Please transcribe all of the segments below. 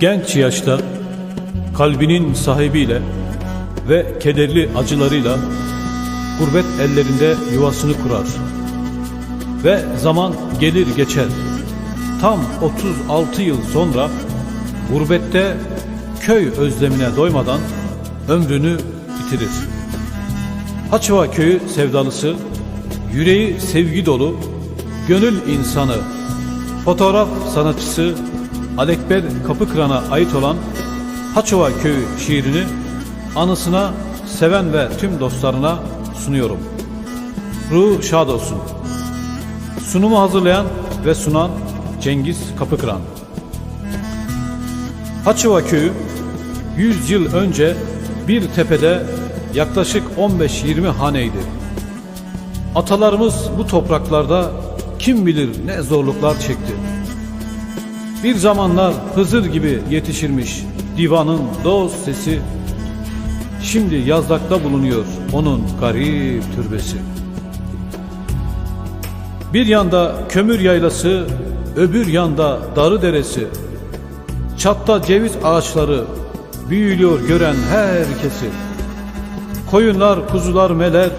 Genç yaşta kalbinin sahibiyle ve kederli acılarıyla gurbet ellerinde yuvasını kurar. Ve zaman gelir geçer. Tam 36 yıl sonra gurbette köy özlemine doymadan ömrünü bitirir. Haçova köyü sevdalısı, yüreği sevgi dolu, gönül insanı, fotoğraf sanatçısı Alekber Kapıkıran'a ait olan Haçova köyü şiirini anısına seven ve tüm dostlarına sunuyorum. Ruhu şad olsun. Sunumu hazırlayan ve sunan Cengiz Kapıkıran. Haçova köyü 100 yıl önce bir tepede yaklaşık 15-20 haneydi. Atalarımız bu topraklarda kim bilir ne zorluklar çekti. Bir zamanlar Hızır gibi yetişirmiş divanın dost sesi Şimdi yazlakta bulunuyor onun garip türbesi. Bir yanda kömür yaylası, öbür yanda darı deresi. Çatta ceviz ağaçları büyülüyor gören herkesi. Koyunlar, kuzular, meler,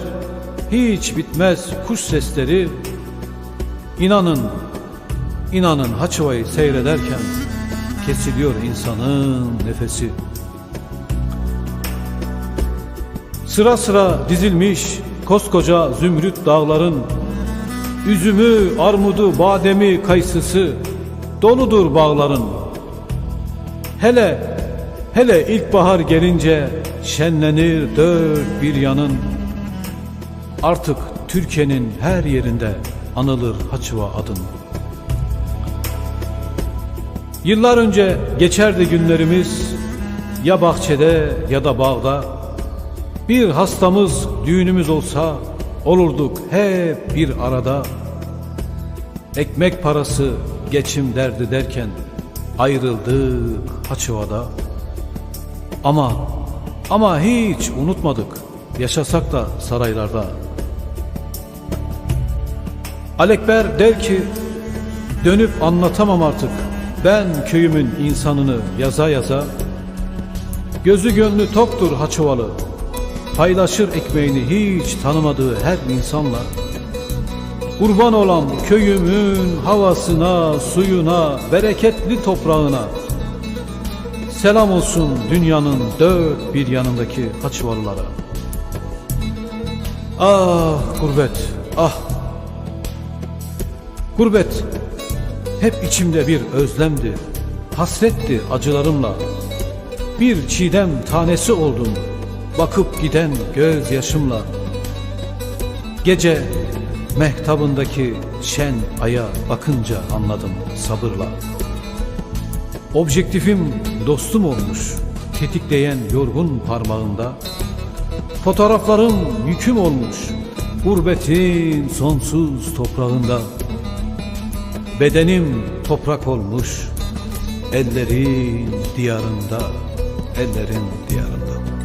hiç bitmez kuş sesleri. İnanın, inanın Haçıva'yı seyrederken kesiliyor insanın nefesi. Sıra sıra dizilmiş koskoca zümrüt dağların Üzümü, armudu, bademi, kayısısı doludur bağların. Hele, hele ilkbahar gelince şenlenir dört bir yanın. Artık Türkiye'nin her yerinde anılır Haçıva adın. Yıllar önce geçerdi günlerimiz ya bahçede ya da bağda. Bir hastamız, düğünümüz olsa olurduk hep bir arada. Ekmek parası, geçim derdi derken ayrıldık Haçıva'da. Ama ama hiç unutmadık yaşasak da saraylarda. Alekber der ki dönüp anlatamam artık. Ben köyümün insanını yaza yaza. Gözü gönlü toktur Haçıvalı Paylaşır ekmeğini hiç tanımadığı her insanla. Kurban olan köyümün havasına, suyuna, bereketli toprağına. Selam olsun dünyanın dört bir yanındaki Haçvalılara Ah gurbet, ah Gurbet hep içimde bir özlemdi Hasretti acılarımla. Bir çiğdem tanesi oldum bakıp giden gözyaşımla. Gece mehtabındaki şen aya bakınca anladım sabırla. Objektifim dostum olmuş tetikleyen yorgun parmağında. Fotoğraflarım yüküm olmuş gurbetin sonsuz toprağında Bedenim toprak olmuş ellerin diyarında, ellerin diyarında.